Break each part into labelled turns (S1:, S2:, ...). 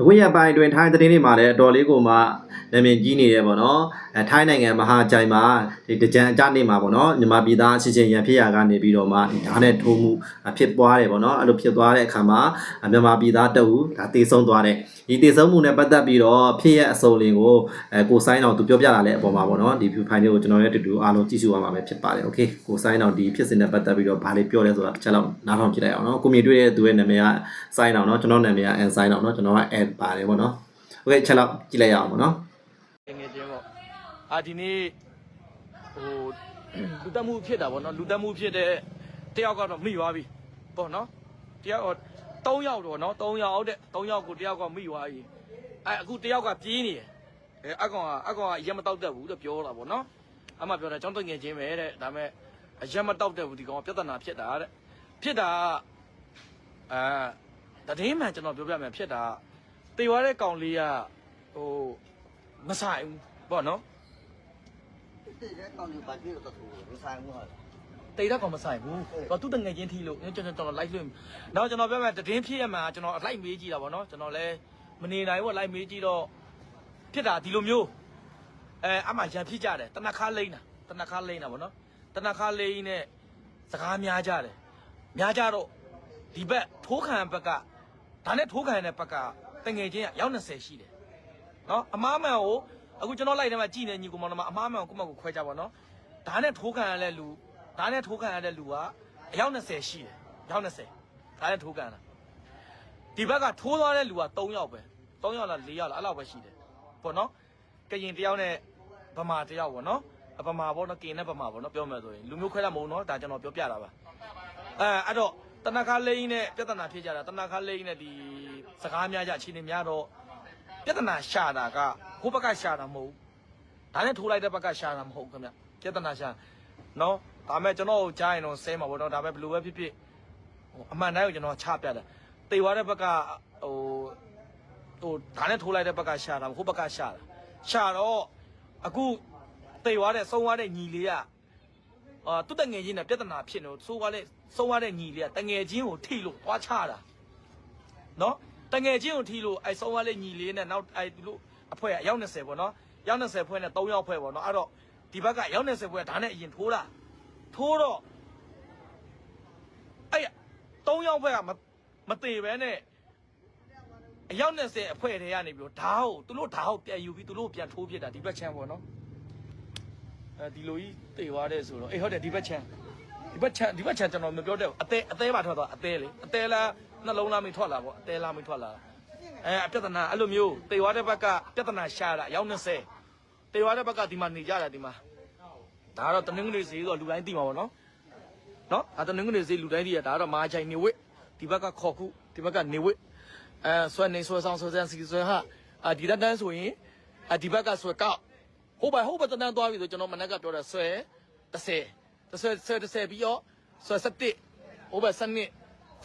S1: အခုရက်ပိုင်းအတွင်းထိုင်းသတင်းတွေမှာလည်းအတော်လေးကိုမှနာမည်ကြီးနေတယ်ပေါ့နော်အဲထိုင်းနိုင်ငံမဟာချိုင်မှာဒီတကြံအကြနေမှာပေါ့နော်မြန်မာပြည်သားအချင်းချင်းရန်ဖြစ်ရာကနေပြီးတော့မှဒီဓာတ်နဲ့ထိုးမှုဖြစ်သွားတယ်ပေါ့နော်အဲ့လိုဖြစ်သွားတဲ့အခါမှာမြန်မာပြည်သားတအူဒါတေဆုံးသွားတယ်ဒီတေဆုံးမှုနဲ့ပတ်သက်ပြီးတော့ဖြစ်ရဲ့အစုံလင်ကိုအဲကိုဆိုင်တော်သူပြောပြလာတဲ့အပေါ်မှာပေါ့နော်ဒီ view file လေးကိုကျွန်တော်ရဲ့တူတူအားလုံးကြည့်ရှုရမှာပဲဖြစ်ပါတယ်โอเคကိုဆိုင်တော်ဒီဖြစ်စဉ်နဲ့ပတ်သက်ပြီးတော့ဘာလေးပြောလဲဆိုတာတစ်ချက်လောက်နားထောင်ကြည့်လိုက်အောင်နော်ကိုမြင်တွေ့တဲ့သူရဲ့နာမည်ကဆိုင်တော်နော်ကျွန်တော်နာမည်က N ဆိုင်တော်နော်ကျွန်တော်က N ပါတယ်ပေါ့နော်โอเคချက်လောက်ကြည့်လိုက်ရအောင်ပေါ့နော်
S2: ငယ်ချင်းပေါ့အာဒီနေ့ဟိုလူတက်မှုဖြစ်တာပေါ့နော်လူတက်မှုဖြစ်တဲ့တယောက်ကတော့မိသွားပြီပေါ့နော်တယောက်တော့3ယောက်တော့နော်3ယောက်ဟုတ်တဲ့3ယောက်ကိုတယောက်ကမိသွားပြီအဲအခုတယောက်ကပြေးနေတယ်အဲအကောင်ကအကောင်ကရက်မတောက်တတ်ဘူးလို့ပြောတာပေါ့နော်အမှပြောတယ်ကျောင်းတငယ်ချင်းပဲတဲ့ဒါပေမဲ့အရက်မတောက်တတ်ဘူးဒီကောင်ကပြဿနာဖြစ်တာတဲ့ဖြစ်တာအဲတည်င်းမှန်ကျွန်တော်ပြောပြမယ်ဖြစ်တာ တေသွားတဲ့ကောင်လေးကဟိုမဆိုင်ဘူးပေါ့နော်
S3: တိတ်တဲ့ကောင်တွေပါပြီးတော့သူမဆိုင်ဘူးဟု
S2: တ်လား တိတ်တော့ကောင်မဆိုင်ဘူး။တော့သူ့တငယ်ချင်းထီလို့ကျွန်တော်ကျွန်တော်လိုက်လွှင့်။နောက်ကျွန်တော်ပြောမယ်တည်င်းဖြစ်ရမှာကျွန်တော်လိုက်မေးကြည့်တာဗောနော်။ကျွန်တော်လည်းမနေနိုင်ဘူးလိုက်မေးကြည့်တော့ဖြစ်တာဒီလိုမျိုးအဲအမှရံဖြစ်ကြတယ်တနခါလိမ့်တာတနခါလိမ့်တာဗောနော်။တနခါလိမ့်နဲ့စကားများကြတယ်။များကြတော့ဒီဘက်ထိုးခံဘက်ကဒါနဲ့ထိုးခံတဲ့ဘက်က တငယ်ချင်းကရောက်20ရှိတယ်နော်အမားမှန်ကိုအခုကျွန်တော်လိုက်ထဲမှာကြည်နေညီကောင်မတော်မှာအမားမှန်ကိုကိုယ့်မကိုခွဲကြပါနော်ဒါနဲ့ထိုးခံရတဲ့လူဒါနဲ့ထိုးခံရတဲ့လူကအယောက်20ရှိတယ်ယောက်20ဒါနဲ့ထိုးခံတာဒီဘက်ကထိုးသွားတဲ့လူက3ယောက်ပဲ3ယောက်လား4ယောက်လားအဲ့လောက်ပဲရှိတယ်ပေါ့နော်ကရင်တယောက်နဲ့ဗမာတယောက်ပေါ့နော်အဗမာပေါ့နော်ကင်နဲ့ဗမာပေါ့နော်ပြောမယ်ဆိုရင်လူမျိုးခွဲတာမဟုတ်နော်ဒါကျွန်တော်ပြောပြတာပါအဲအဲ့တော့တနခါလိမ့်နဲ့ပြဿနာဖြစ်ကြတာတနခါလိမ့်နဲ့ဒီ စကားများကြအခြေအနေများတော့ပြဿနာရှာတာကဟိုဘက်ကရှာတာမဟုတ်ဘူးဒါနဲ့ထိုးလိုက်တဲ့ဘက်ကရှာတာမဟုတ်ဘူးခင်ဗျပြဿနာရှာနော်ဒါမဲ့ကျွန်တော်ကိုကြားရင်တော့ဆဲမှာပေါ့နော်ဒါမဲ့ဘယ်လိုပဲဖြစ်ဖြစ်ဟိုအမှန်တိုင်းကိုကျွန်တော်ချပြတယ်တေသွားတဲ့ဘက်ကဟိုဟိုဒါနဲ့ထိုးလိုက်တဲ့ဘက်ကရှာတာဟိုဘက်ကရှာတာရှာတော့အခုတေသွားတဲ့ဆုံးသွားတဲ့ညီလေးကအာသူ့တငယ်ချင်းနဲ့ပြဿနာဖြစ်နေလို့ဆိုးသွားတဲ့ဆုံးသွားတဲ့ညီလေးကတငယ်ချင်းကိုထိလို့သွားချတာနော် တငယ်ချင်းကိုထီလို့အဲဆုံးရလေးညီလေးနဲ့နောက်အဲသူတို့အဖွဲ့ကအယောက်20ပေါ့နော်ယောက်20ဖွဲ့နဲ့3ယောက်ဖွဲ့ပေါ့နော်အဲ့တော့ဒီဘက်ကယောက်20ဖွဲ့ကဒါနဲ့အရင်ထိုးတာထိုးတော့အဲ့3ယောက်ဖွဲ့ကမမသေးပဲနဲ့အယောက်20အဖွဲ့တွေကနေပြီးတော့ဓာတ်ကိုသူတို့ဓာတ်ကိုပြန်ယူပြီးသူတို့ပြန်ထိုးပြစ်တာဒီဘက်ချမ်းပေါ့နော်အဲဒီလိုကြီးတေသွားတဲ့ဆိုတော့အေးဟုတ်တယ်ဒီဘက်ချမ်းဒီဘက်ချမ်းဒီဘက်ချမ်းကျွန်တော်မပြောတဲ့ဘူးအသေးအသေးပါထွက်သွားအသေးလေအသေးလား နှလုံးသားမထွက်လာပေါ့အသေးလားမထွက်လာအဲအပြဿနာအဲ့လိုမျိုးတေသွားတဲ့ဘက်ကပြဿနာရှာတာအယောက်20တေသွားတဲ့ဘက်ကဒီမှာနေကြတာဒီမှာဒါကတော့တနင်္ဂနွေဈေးဆိုတော့လူတိုင်းသိမှာပေါ့နော်နော်အဲတနင်္ဂနွေဈေးလူတိုင်းသိရဒါကတော့မာချိုင်နေဝစ်ဒီဘက်ကခေါ်ခုဒီဘက်ကနေဝစ်အဲဆွဲနေဆွဲဆောင်ဆွဲစမ်းစီဆွဲဟာအာဒီတက်တန်းဆိုရင်အာဒီဘက်ကဆွဲကောက်ဟိုဘက်ဟိုဘက်တန်းသွားပြီဆိုကျွန်တော်မနက်ကပြောတာဆွဲ30ဆွဲဆွဲ30ပြီးတော့ဆွဲ17ဟိုဘက်7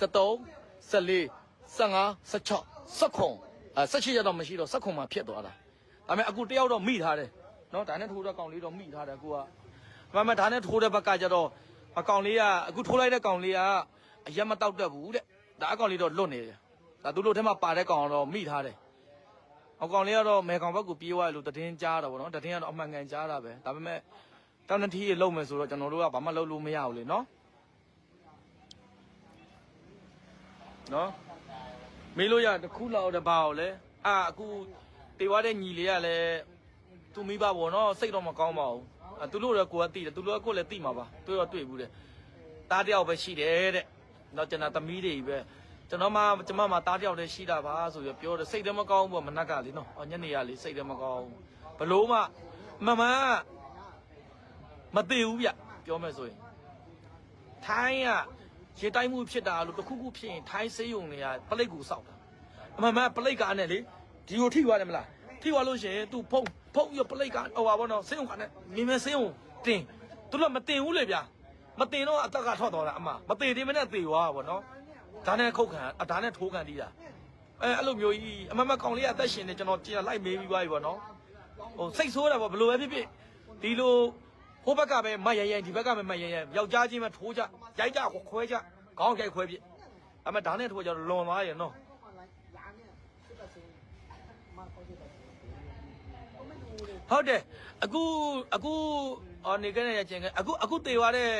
S2: 73 14 15 16 16အဲ16ရတော့မရှိတော့16မှာဖြစ်သွားတာဒါပေမဲ့အခုတယောက်တော့မိထားတယ်နော်ဒါနဲ့ထိုးတဲ့ကောင်လေးတော့မိထားတယ်အခုကဒါပေမဲ့ဒါနဲ့ထိုးတဲ့ဘက်ကကျတော့အကောင်လေးကအခုထိုးလိုက်တဲ့ကောင်လေးကအရက်မတောက်တတ်ဘူးတဲ့ဒါအကောင်လေးတော့လွတ်နေတယ်ဒါသူတို့ထဲမှာပါတဲ့ကောင်တော့မိထားတယ်အကောင်လေးကတော့မဲကောင်ဘက်ကိုပြေးသွားတယ်လို့တည်င်းကြားတာပေါ့နော်တည်င်းကတော့အမှန်ကန်ကြားတာပဲဒါပေမဲ့တောင်းတထီးရေလုံးမယ်ဆိုတော့ကျွန်တော်တို့ကဘာမှလုပ်လို့မရဘူးလေနော် နော်မေးလို့ရတစ်ခုလောက်တပါအောင်လဲအာအခုတေသွားတဲ့ညီလေးကလည်းသူမိဘပေါ့နော်စိတ်တော့မကောင်းပါဘူးအာသူတို့လည်းကိုယ်ကသိတယ်သူတို့ကကိုယ်လည်းသိမှာပါတွေ့တော့တွေ့ဘူးတဲ့တားတယောက်ပဲရှိတယ်တဲ့တော့ကျွန်တော်သမီးတွေပဲကျွန်တော်မှကျွန်မမှတားတယောက်တည်းရှိတာပါဆိုပြီးပြောတယ်စိတ်လည်းမကောင်းဘူးပေါ့မနက်ကလေနော်အော်ညနေကလေစိတ်လည်းမကောင်းဘူးဘလို့မှမမန်မသိဘူးဗျပြောမယ်ဆိုရင်ထိုင်းက ရေတိုင်းမှုဖြစ်တာလို့တစ်ခုခုဖြစ်ရင်ထိုင်းစေးရုံတွေကပလိတ်ကိုစောက်တာအမှန်မှန်ပလိတ်ကအနဲ့လေဒီကိုထိသွားတယ်မလားထိသွားလို့ရှိရင် तू ဖုံဖုံရပလိတ်ကဟိုပါဘောနော်စေးရုံကနဲ့မြင်မြင်စေးရုံတင်သူတို့မတင်ဘူးလေဗျာမတင်တော့အသက်ကထွက်သွားတာအမမတင်သေးမနဲ့သေသွားတာဗောနော်ဒါနဲ့ခုတ်ခံဒါနဲ့ထိုးခံတီးတာအဲအဲ့လိုမျိုးကြီးအမှန်မှန်ကောင်လေးကအသက်ရှင်နေကျွန်တော်ကြည်လိုက်မေးပြီးသွားပြီဗောနော်ဟိုစိတ်ဆိုးတာဗောဘယ်လိုပဲဖြစ်ဖြစ်ဒီလို ဟိုဘက်ကပဲမတ်ရရဒီဘက်ကပဲမတ်ရရယောက်ျားချင်းပဲထိုးကြရိုက်ကြခွဲကြခေါင်းရိုက်ခွဲပြစ်အမဒါနဲ့ထိုးကြတော့လွန်သွားရနော်ဟုတ်တယ်အခုအခုအော်နေခဲ့တဲ့ချင်းကအခုအခုတေသွားတဲ့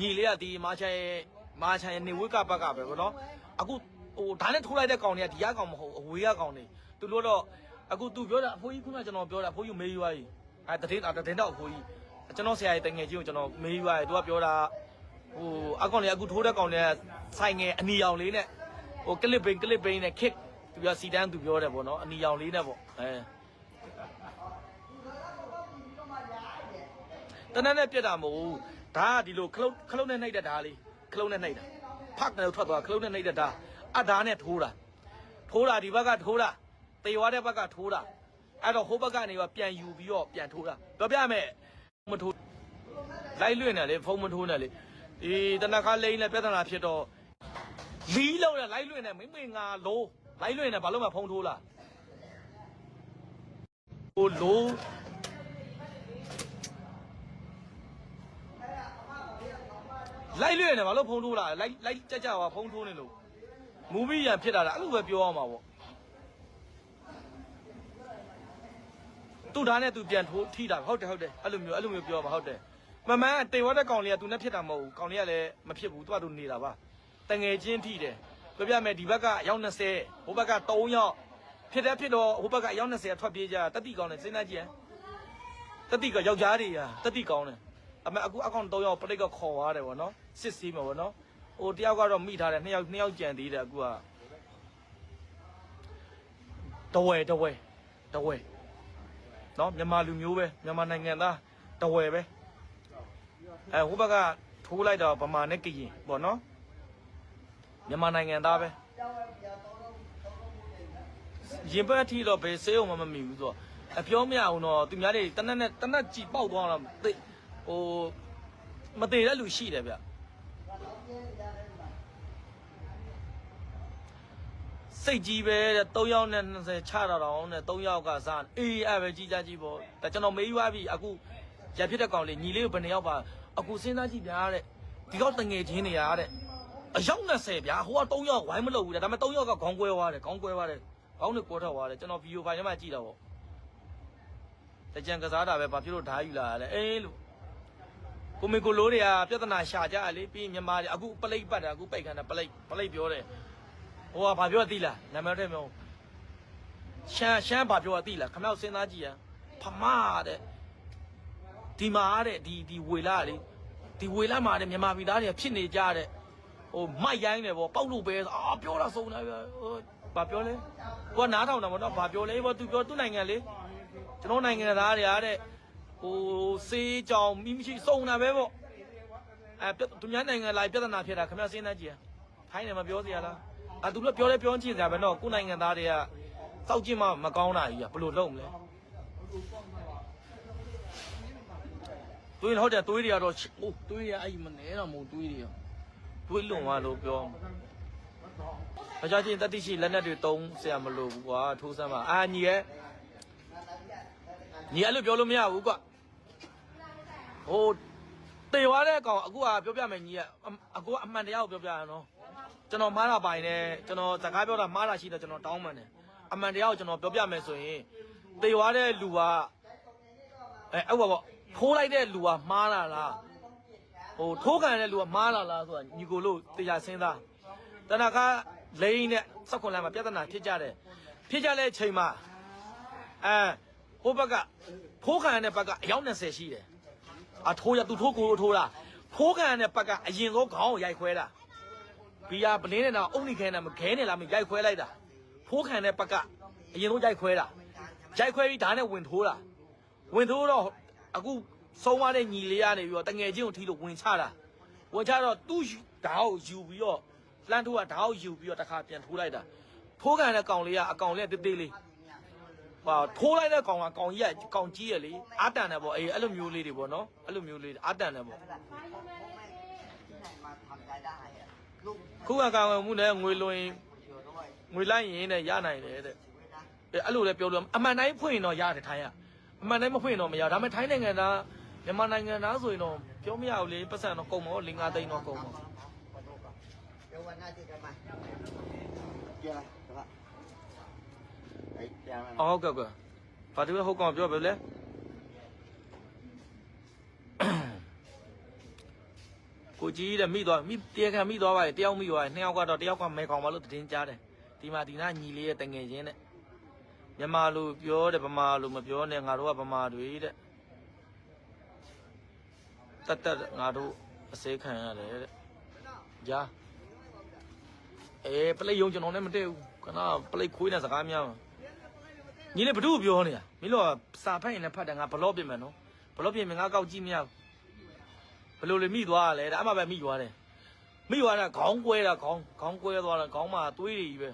S2: ညီလေးကဒီမာချန်ရဲ့မာချန်ရဲ့နေဝိကဘက်ကပဲဗောနော်အခုဟိုဒါနဲ့ထိုးလိုက်တဲ့ကောင်တွေကဒီကကောင်မဟုတ်အဝေးကကောင်တွေသူတို့တော့အခုသူပြောတာအဖိုးကြီးခုနကကျွန်တော်ပြောတာအဖိုးကြီးမေးရွားကြီးအဲတည်တည်တော့အဖိုးကြီး ကျွန်တော်ဆရာကြီးတငယ်ချင်းကိုကျွန်တော်မေးရွားကြီးသူကပြောတာဟိုအကောင်တွေအခုထိုးတဲ့ကောင်တွေကဆိုင်ငယ်အနီရောင်လေးနဲ့ဟိုကလစ်ဘိန်ကလစ်ဘိန်နဲ့ခစ်သူပြောစီတန်းသူပြောတယ်ဗောနော်အနီရောင်လေးနဲ့ဗောအဲတနက်နဲ့ပြက်တာမဟုတ်ဘူးဒါကဒီလိုခလုတ်ခလုတ်နဲ့နှိပ်တဲ့ဓာလေးခလုတ်နဲ့နှိပ်တာဖက်တယ်ထွက်သွားခလုတ်နဲ့နှိပ်တဲ့ဓာအဓာနဲ့ထိုးတာထိုးတာဒီဘက်ကထိုးတာတေသွားတဲ့ဘက်ကထိုးတာအဲ့တော့ဟိုဘက်ကနေကပြန်ယူပြီးတော့ပြန်ထိုးတာပြောပြမယ်မထိုး လိုက်လွင့်တယ်လေဖုံးမထိုးနဲ့လေဒီတနက်ခါလိမ့်နဲ့ပြဿနာဖြစ်တော့လီးလုံးနဲ့လိုက်လွင့်နဲ့မိမိငါလိုလိုက်လွင့်နဲ့ဘာလို့မှဖုံးထိုးလားဟိုလိုလိုက်လွင့်နေဘာလို့ဖုံးထိုးလာလဲလိုက်လိုက်ကြက်ကြပါဖုံးထိုးနေလို့မူဗီရန်ဖြစ်လာတာအဲ့လိုပဲပြောရမှာပေါ့သူ့ဓာတ်နဲ့သူပြန်ထိုးထိတာဟုတ်တယ်ဟုတ်တယ်အဲ့လိုမျိုးအဲ့လိုမျိုးပြောပါဟုတ်တယ် မမန်တေဝတ်တဲ့ကောင်လေးကသူနဲ့ဖြစ်တာမဟုတ်ဘူးကောင်လေးကလည်းမဖြစ်ဘူးသူကသူနေတာပါတငယ်ချင်းထိတယ်ပြောပြမယ်ဒီဘက်ကရောက်20ဟိုဘက်က3ရောက်ဖြစ်တဲ့ဖြစ်တော့ဟိုဘက်ကရောက်20ထွက်ပြေးကြတတိကောင်နဲ့စဉ်းစားကြည့်ဟမ်တတိကယောက်ျားတွေကတတိကောင်နဲ့အမေအခုအကောင့်3ယောက်ပရိတ်ကခေါ်သွားတယ်ဗောနော်စစ်ဆေးမှာဗောနော်ဟိုတယောက်ကတော့မိထားတယ်နှစ်ယောက်နှစ်ယောက်ကြံသေးတယ်အခုကတဝဲတဝဲတဝဲနော်မြန်မာလူမျိုးပဲမြန်မာနိုင်ငံသားတဝဲပဲ အဲဟိုဘက်ကထိုးလိုက်တော့ဗမာနဲ့ကရင်ဗောနော်မြန်မာနိုင်ငံသားပဲရင်ဘတ်အထီတော့ဘယ်စေးအောင်မှမမိဘူးဆိုတော့အပြောမရအောင်တော့သူများတွေတနက်နဲ့တနက်ကြည်ပေါက်သွားတော့သိဟိုမသေးတဲ့လူရှိတယ်ဗျစိတ်ကြီးပဲတဲ့3ယောက်နဲ့20ချတာတော့နဲ့3ယောက်ကစားအေးအဲ့ပဲကြီးကြကြီးပေါ့ဒါကျွန်တော်မေးရွားပြီအခုရဖြစ်တဲ့ကောင်လေးညီလေးကိုဘယ်နှယောက်ပါ အခုစဉ်းစားကြည့်ဗျာတဲ့ဒီတော့တငယ်ချင်းနေရတဲ့အယောက်20ဗျာဟိုက3ယောက်ဝိုင်းမလုပ်ဘူးတဲ့ဒါပေမဲ့3ယောက်ကခေါင်းကွဲသွားတယ်ခေါင်းကွဲသွားတယ်ခေါင်းနဲ့ကွဲထွက်သွားတယ်ကျွန်တော်ဗီဒီယိုဖိုင်ထဲမှာကြည့်တာပေါ့တကြံကစားတာပဲဘာဖြစ်လို့ဓာတ်ယူလာရလဲအေးလို့ကိုမေကိုလိုတွေကပြဿနာရှာကြလေပြီးရင်မြန်မာတွေအခုပလိတ်ပတ်တာအခုပိတ်ခံတာပလိတ်ပလိတ်ပြောတယ်ဟိုကဘာပြောသိလားနာမည်တဲ့မျိုးရှမ်းရှမ်းဘာပြောသိလားခမောက်စဉ်းစားကြည့်ရဖမတဲ့ဒီမှာတဲ့ဒီဒီဝေလာလေ ဒီဝေလာမှာတဲ့မြန်မာပြည်သားတွေကဖြစ်နေကြတဲ့ဟိုမိုက်ရိုင်းတယ်ဗောပေါက်လို့ပဲအာပြောတာစုံတယ်ဗျဟိုဘာပြောလဲကိုကနားထောင်တာဗောနော်ဘာပြောလဲဗောသူပြောသူ့နိုင်ငံလေကျွန်တော်နိုင်ငံသားတွေအားတဲ့ဟိုစေးကြောင်မိမရှိစုံတာပဲပေါ့အဲပြသူများနိုင်ငံလာပြဿနာဖြစ်တာခင်ဗျစဉ်းစားကြည့်ရထိုင်းတယ်မပြောစရာလားအဲသူတို့ပြောလဲပြောကြည့်စရာပဲတော့ကိုယ်နိုင်ငံသားတွေကစောက်ကြည့်မှမကောင်းတာကြီးကဘယ်လိုလုပ်မလဲ တွေးဟုတ်တယ်တွေးတွေကတော့အိုးတွေးရအဲ့မနေတော့မဟုတ်တွေးတွေတွေးလွန်သွားလို့ပြောမကြချင်းတတိရှိလက်နက်တွေတုံးဆရာမလို့ဘူးကွာထိုးစမ်းပါအာညီရဲ့ညီအဲ့လိုပြောလို့မရဘူးကွာဟိုတေသွားတဲ့ကောင်အခုကပြောပြမယ်ညီကအအခုကအမှန်တရားကိုပြောပြရနော်ကျွန်တော်မားတာပိုင်နဲ့ကျွန်တော်စကားပြောတာမားတာရှိတယ်ကျွန်တော်တောင်းပန်တယ်အမှန်တရားကိုကျွန်တော်ပြောပြမယ်ဆိုရင်တေသွားတဲ့လူကအဲအဲ့ဘောပေါ့ ထိုးလိုက်တဲ့လူကမှားလာလားဟိုထိုးခံတဲ့လူကမှားလာလားဆိုတာညီကိုလို့တရားစဉ်းစားတနခါလိန်နဲ့စက်ခွန်လမ်းမှာပြဿနာဖြစ်ကြတယ်ဖြစ်ကြတဲ့အချိန်မှာအဲဟိုဘက်ကထိုးခံတဲ့ဘက်ကအယောက်20ရှိတယ်အထိုးရသူထိုးကိုထိုးတာဖိုးခံတဲ့ပတ်ကအရင်ဆုံးခေါင်းကိုရိုက်ခွဲတာဘီယာပလင်းနဲ့တော့အုံနိခဲနဲ့မခဲနဲ့လားမရိုက်ခွဲလိုက်တာဖိုးခံတဲ့ပတ်ကအရင်ဆုံးရိုက်ခွဲတာရိုက်ခွဲပြီးဒါနဲ့ဝင်ထိုးတာဝင်ထိုးတော့ အခုဆုံးသွားတဲ့ညီလေးကနေပြီးတော့တငယ်ချင်းကိုထီးလို့ဝင်ချတာဝင်ချတော့သူ့ဓာတ်ကိုယူပြီးတော့လှမ်းထိုးကဓာတ်ကိုယူပြီးတော့တခါပြန်ထိုးလိုက်တာထိုးကန်တဲ့ကောင်လေးကအကောင်လေးတေးသေးလေးဟာထိုးလိုက်တဲ့ကောင်ကကောင်ကြီးကကောင်ကြီးရလေအာတန်တယ်ပေါ့အေးအဲ့လိုမျိုးလေးတွေပေါ့နော်အဲ့လိုမျိုးလေးအာတန်တယ်ပေါ့ခုကကောင်ဝင်မှုနဲ့ငွေလွင်ငွေလိုက်ရင်နဲ့ရနိုင်တယ်တဲ့အဲ့လိုလည်းပြောလို့အမှန်တိုင်းဖွင့်ရင်တော့ရတယ်ထိုင်ရ အမှန်တိုင်းမဖွင့်တော့မရဒါပေမဲ့ထိုင်းနိုင်ငံသားမြန်မာနိုင်ငံသားဆိုရင်တော့ပြောမရဘူးလေပတ်စံတော့ကုန်ပါ၄၅သိန်းတော့ကုန်
S3: ပါပြောဝနာတိကမှာပြောလားဒါကအဲ့ပြန်မယ်
S2: ဟုတ်ကဲ့ကဲ့ဘာတူဟုတ်ကောင်ပြောပဲလေကိုကြီးတဲ့မိသွားမိတရားခံမိသွားပါလေတယောက်မိသွားတယ်နှစ်ယောက်ကတော့တယောက်ကမဲကောင်ပါလို့တင်ကြားတယ်ဒီမှာဒီနာညီလေးရဲ့တငယ်ချင်းနဲ့ မြန်မာလိုပြောတယ်ဗမာလိုမပြောနဲ့ငါတို့ကဗမာတွေတဲ့တတ်တတ်ငါတို့အစေခံရတယ်တဲ့ဂျာအေးပလိတ်ယုံကျွန်တော်လည်းမတည့်ဘူးခဏပလိတ်ခွေးနဲ့စကားများမှာညီလေးဘသူ့ကိုပြောနေတာမင်းတို့ကစာဖတ်ရင်လည်းဖတ်တယ်ငါဘလော့ပြင်မယ်နော်ဘလော့ပြင်မယ်ငါကောက်ကြည့်မရဘူးဘလို့လေမိသွားရလဲဒါအမှပဲမိသွားတယ်မိသွားတာခေါင်းကွဲတာခေါင်းခေါင်းကွဲသွားတာခေါင်းမှာသွေးတွေကြီးပဲ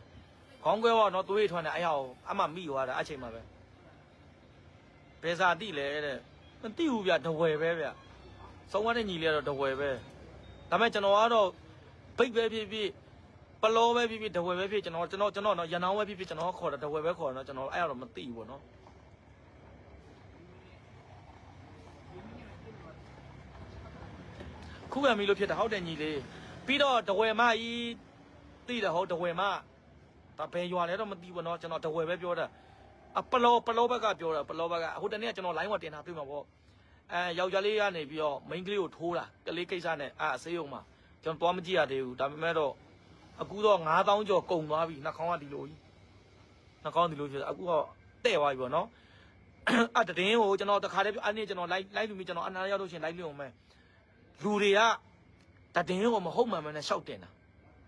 S2: ခေါင်းကွဲတော့နော်သွေးတွေထွက်နေအဲ့ဟောအမှမိသွားတာအချိန်မှာပဲဘယ်စာတိလဲတဲ့မသိဘူးဗျတဝယ်ပဲဗျဆုံးသွားတဲ့ညီလေးကတော့တဝယ်ပဲဒါပေမဲ့ကျွန်တော်ကတော့ဘိတ်ပဲဖြစ်ဖြစ်ပလောပဲဖြစ်ဖြစ်တဝယ်ပဲဖြစ်ကျွန်တော်ကျွန်တော်ကျွန်တော်နော်ရန်အောင်ပဲဖြစ်ဖြစ်ကျွန်တော်ခေါ်တာတဝယ်ပဲခေါ်တာနော်ကျွန်တော်အဲ့တော့မသိဘူးပေါ့နော်ခုခံပြီလို့ဖြစ်တာဟုတ်တယ်ညီလေးပြီးတော့တဝယ်မကြီးသိတယ်ဟုတ်တဝယ်မ ဒါဘယ်ရွာလဲတော့မသိဘူးเนาะကျွန်တော်တဝယ်ပဲပြောတာအပလောပလောဘက်ကပြောတာပလောဘက်ကဟိုတနေ့ကကျွန်တော် line ဝတင်တာတွေ့မှာပေါ့အဲယောက်ျားလေးကနေပြီးတော့ main ကလေးကိုထိုးတာကလေးကိစ္စနဲ့အာဆေးရုံမှာကျွန်တော်သွားမကြည့်ရသေးဘူးဒါပေမဲ့တော့အခုတော့9000ကျော်ကုန်သွားပြီနှာခေါင်းကဒီလိုကြီးနှာခေါင်းဒီလိုဖြစ်အခုတော့တဲ့သွားပြီပေါ့နော်အတတင်းကိုကျွန်တော်တခါတည်းပြောအဲ့နေ့ကျွန်တော် live live လူမျိုးကျွန်တော်အနားရောက်လို့ရှရင် live လုပ်အောင်မယ် လူတွေကတည်င်းကိုမဟုတ်မှန်မှန်နဲ့ရှောက်တင်တာ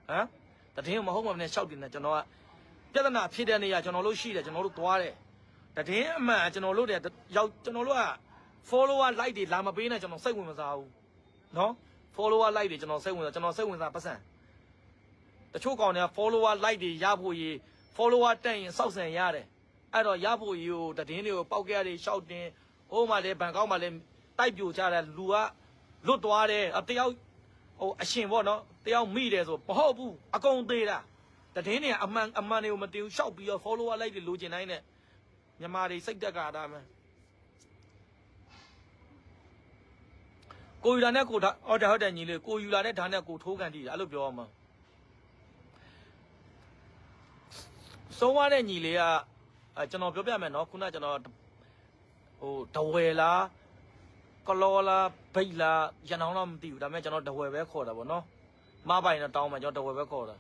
S2: ဟမ် တည်င်းကိုမဟုတ်မှန်မှန်နဲ့ရှောက်တင်တာကျွန်တော်ကပြဿနာဖြစ်တဲ့နေရာကျွန်တော်တို့ရှိတယ်ကျွန်တော်တို့သွားတယ်တည်င်းအမှန်ကျွန်တော်တို့တွေရောက်ကျွန်တော်တို့က follower like တွေလာမပေးနဲ့ကျွန်တော်စိတ်ဝင်မစားဘူးနော် follower like တွေကျွန်တော်စိတ်ဝင်စားကျွန်တော်စိတ်ဝင်စားပတ်စံတချို့ကောင်တွေက follower like တွေရဖို့ရေး follower တက်ရင်စောက်ဆန်ရတယ်အဲ့တော့ရဖို့ရေးကိုတည်င်းတွေကိုပေါက်ကြရတွေရှောက်တင်ဟိုးမှလည်းဘန်ကောက်မှလည်းတိုက်ပြိုချတဲ့လူကလွတ်သွားတယ်အတယောက် ဟိုအရှင်ပေါ့နော်တယောက်မိတယ်ဆိုမဟုတ်ဘူးအကုန်သေးတာတည်င်းနေအမှန်အမှန်တွေကိုမတင်ဘူးရှောက်ပြီးတော့ follower like တွေလိုချင်တိုင်းနဲ့မြန်မာတွေစိတ်တက်ကတာမယ်ကိုယူလာနဲ့ကိုဒါဟုတ်တယ်ဟုတ်တယ်ညီလေးကိုယူလာနဲ့ဒါနဲ့ကိုထိုးကန်တည်တာအဲ့လိုပြောရမှာဆုံးသွားတဲ့ညီလေးကအဲကျွန်တော်ပြောပြမယ်နော်ခုနကကျွန်တော်ဟိုတဝယ်လား ကလောလားဘိတ်လားရန်အောင်တော့မသိဘူးဒါပေမဲ့ကျွန်တော်တဝယ်ပဲခေါ်တာပေါ့နော်မပိုင်တော့တောင်းမှကျွန်တော်တဝယ်ပဲခေါ်တာ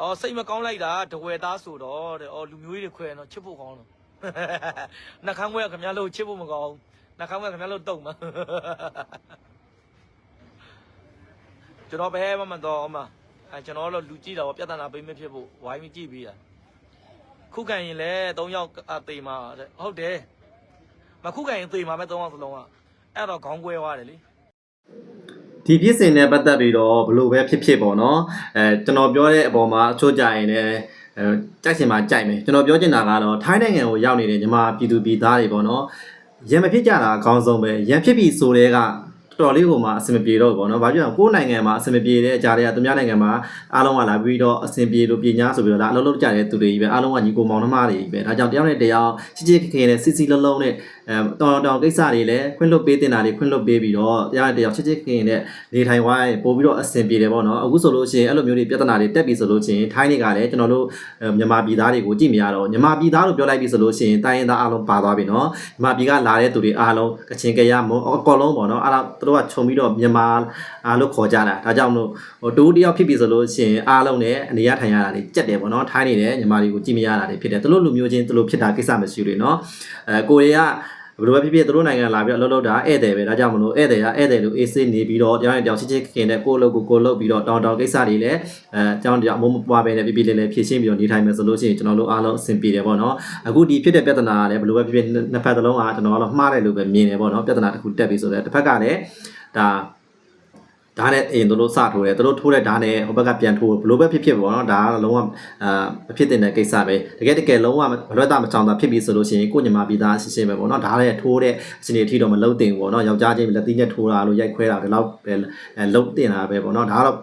S2: အော်စိတ်မကောင်းလိုက်တာတဝယ်သားဆိုတော့တဲ့အော်လူမျိုးကြီးတွေခွဲတော့ချစ်ဖို့ကောင်းတော့နှခမ်းခွဲကခင်ဗျားလို့ချစ်ဖို့မကောင်းဘူးနှခမ်းခွဲခင်ဗျားလို့တုံမှာကျွန်တော်ဘယ်မှမတော့အမအဲကျွန်တော်တို့လူကြည့်တာပေါ့ပြဿနာပေးမဖြစ်ဖို့ဝိုင်းမကြည့်ပေးတာခုခံရင်လည်း၃ယောက်အသေးမှာတဲ့ဟုတ်တယ် မခုခံရင်သေမှာပဲသုံးအောင်စလုံးကအဲ့တော့ခေါင်းကွဲသွားတယ်လေ
S1: ဒီဖြစ်စဉ်နဲ့ပတ်သက်ပြီးတော့ဘလို့ပဲဖြစ်ဖြစ်ပေါ့နော်အဲကျွန်တော်ပြောတဲ့အပေါ်မှာအချို့ကြရင်လည်းအဲကြိုက်စင်မှာကြိုက်မယ်ကျွန်တော်ပြောချင်တာကတော့ထိုင်းနိုင်ငံကိုရောက်နေတဲ့ညီမပြည်သူပြည်သားတွေပေါ့နော်ရံမဖြစ်ကြတာအကောင်းဆုံးပဲရံဖြစ်ပြီဆိုတဲ့က တော်တော်လေးကိုမှအဆင်မပြေတော့ဘူးပေါ့နော်။ဘာဖြစ်လို့ကိုယ်နိုင်ငံမှာအဆင်မပြေတဲ့အကြားတွေကသူများနိုင်ငံမှာအားလုံးကလာပြီးတော့အဆင်ပြေလို့ပြည်ညာဆိုပြီးတော့ဒါအလုံးလုံးကြတဲ့သူတွေကြီးပဲအားလုံးကညီကိုမောင်နှမတွေကြီးပဲ။ဒါကြောင့်တယောက်နဲ့တယောက်ချစ်ချစ်ခင်ခင်နဲ့စစ်စစ်လုံးလုံးနဲ့အဲတောင်တောင်ကိစ္စတွေလည်းခွင့်လွတ်ပေးတင်တာတွေခွင့်လွတ်ပေးပြီးတော့တယောက်နဲ့တယောက်ချစ်ချစ်ခင်ခင်နဲ့နေထိုင်ဝိုင်းပို့ပြီးတော့အဆင်ပြေတယ်ပေါ့နော်။အခုဆိုလို့ရှိရင်အဲ့လိုမျိုးတွေပြဿနာတွေတက်ပြီဆိုလို့ရှိရင်ထိုင်းတွေကလည်းကျွန်တော်တို့မြန်မာပြည်သားတွေကိုကြည့်မရတော့မြန်မာပြည်သားလို့ပြောလိုက်ပြီဆိုလို့ရှိရင်တိုင်းရင်းသားအားလုံးပါသွားပြီနော်။မြန်မာပြည်ကလာတဲ့သူတွေအားလုံးကချင်ကရမွန်အကောလုံးပေါ့နော်။အားလုံးသူတို့ကခြုံပြီးတော့မြန်မာအားလို့ခေါ်ကြတာဒါကြောင့်မလို့ဟိုတူတယောက်ဖြစ်ပြီဆိုလို့ရှိရင်အားလုံးနဲ့အနေရထိုင်ရတာတွေကြက်တယ်ပေါ့နော်ထိုင်းနေတယ်ညီမတွေကိုကြည့်မရတာတွေဖြစ်တယ်သူတို့လူမျိုးချင်းသူတို့ဖြစ်တာကိစ္စမရှိဘူးလေနော်အဲကိုရီးယား ဘယ်လိုပဲဖြစ်ဖြစ်သူတို့နိုင်ငံလာပြီးတော့လှုပ်လှုပ်တာဧည့်သည်ပဲဒါကြောင့်မလို့ဧည့်သည်ကဧည့်သည်လို့အေးဆေးနေပြီးတော့တရားနဲ့တရားချစ်ချစ်ခင်တဲ့ကိုယ့်အလုပ်ကိုကိုယ်လုပ်ပြီးတော့တောင်းတောင်းကိစ္စတွေလည်းအဲတောင်းတရားမုံမပွားပဲနဲ့ပြပြလေးလေးဖြည့်ရှင်းပြီးတော့နေထိုင်မယ်ဆိုလို့ရှိရင်ကျွန်တော်တို့အားလုံးအဆင်ပြေတယ်ပေါ့နော်အခုဒီဖြစ်တဲ့ပြဿနာကလည်းဘယ်လိုပဲဖြစ်ဖြစ်နှစ်ဖက်သလုံးကကျွန်တော်ကတော့မှားတယ်လို့ပဲမြင်တယ်ပေါ့နော်ပြဿနာတစ်ခုတက်ပြီဆိုတော့တစ်ဖက်ကလည်းဒါ ဓာတ်နဲ့အရင်တို့စထိုးတယ်တို့ထိုးတဲ့ဓာတ်နဲ့ဟိုဘက်ကပြန်ထိုးဘလို့ပဲဖြစ်ဖြစ်ပေါ့နော်ဒါကလုံးဝအာမဖြစ်တဲ့ကိစ္စပဲတကယ်တကယ်လုံးဝမလွတ်တာမချောင်တာဖြစ်ပြီဆိုလို့ရှိရင်ကိုညမာပြည်သားရှင်းရှင်းပဲပေါ့နော်ဒါလည်းထိုးတဲ့အချိန်အထိတော့မလုံးတင်ဘူးပေါ့နော်ယောက်ျားချင်းလက်သီးနဲ့ထိုးတာလို့ရိုက်ခွဲတာဒီလောက်ပဲလုံးတင်တာပဲပေါ့နော်ဒါကတော့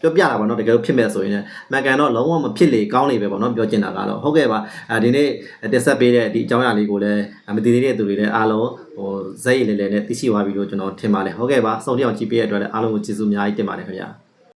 S1: ပြောပြတာပေါ့နော်တကယ်လို့ဖြစ်မဲ့ဆိုရင်လည်းမကန်တော့လုံးဝမဖြစ်လေကောင်းလေပဲပေါ့နော်ပြောချင်တာကတော့ဟုတ်ကဲ့ပါအဲဒီနေ့တက်ဆက်ပေးတဲ့ဒီအကြောင်းအရာလေးကိုလည်းမတည်သေးတဲ့သူတွေလည်းအားလုံးဟိုဇက်ရည်လေးလေးနဲ့သိရှိသွားပြီလို့ကျွန်တော်ထင်ပါတယ်ဟုတ်ကဲ့ပါစုံတစ်အောင်ကြည့်ပေးရတဲ့အတွက်လည်းအားလုံးကိုကျေးဇူးအများကြီးတင်ပါတယ်ခင်ဗျာ